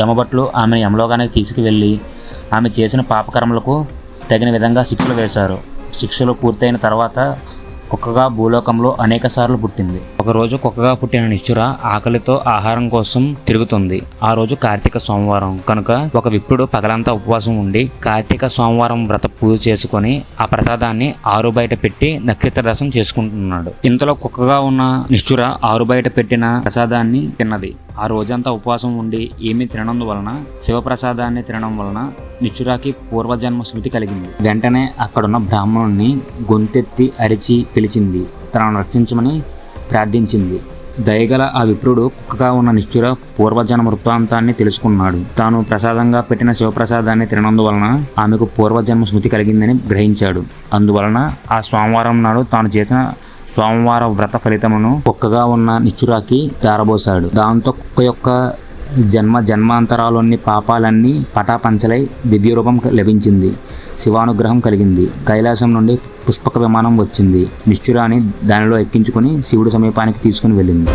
యమభట్లు ఆమెను యమలోకానికి తీసుకువెళ్ళి ఆమె చేసిన పాపకర్మలకు తగిన విధంగా శిక్షలు వేశారు. శిక్షలు పూర్తయిన తర్వాత కుక్కగా భూలోకంలో అనేక సార్లు పుట్టింది. ఒకరోజు కుక్కగా పుట్టిన నిశ్చుర ఆకలితో ఆహారం కోసం తిరుగుతుంది. ఆ రోజు కార్తీక సోమవారం. కనుక ఒక విప్రుడు పగలంతా ఉపవాసం ఉండి కార్తీక సోమవారం వ్రత పూజ చేసుకొని ఆ ప్రసాదాన్ని ఆరు బయట పెట్టి నక్షత్ర దర్శనం చేసుకుంటున్నాడు. ఇంతలో కుక్కగా ఉన్న నిశ్చుర ఆరు బయట పెట్టిన ప్రసాదాన్ని తిన్నది. ఆ రోజంతా ఉపవాసం ఉండి ఏమీ తినడం వలన శివప్రసాదాన్ని తినడం వలన నిచ్చురాకి పూర్వజన్మ స్మృతి కలిగింది. వెంటనే అక్కడున్న బ్రాహ్మణుణ్ణి గొంతెత్తి అరిచి పిలిచింది. తనను రక్షించమని ప్రార్థించింది. దయగల ఆ విప్రుడు కుక్కగా ఉన్న నిశ్చుర పూర్వజన్మ వృత్తాంతాన్ని తెలుసుకున్నాడు. తాను ప్రసాదంగా పెట్టిన శివప్రసాదాన్ని తిననందువలన ఆమెకు పూర్వజన్మ స్మృతి కలిగిందని గ్రహించాడు. అందువలన ఆ సోమవారం నాడు తాను చేసిన సోమవార వ్రత ఫలితమును కుక్కగా ఉన్న నిశ్చురాకి దారబోశాడు దాంతో కుక్క యొక్క జన్మ జన్మాంతరాలోని పాపాలన్నీ పటాపంచలై దివ్యరూపం లభించింది. శివానుగ్రహం కలిగింది. కైలాసం నుండి పుష్పక విమానం వచ్చింది. నిశ్చురాని దానిలో ఎక్కించుకుని శివుడి సమీపానికి తీసుకుని వెళ్ళింది.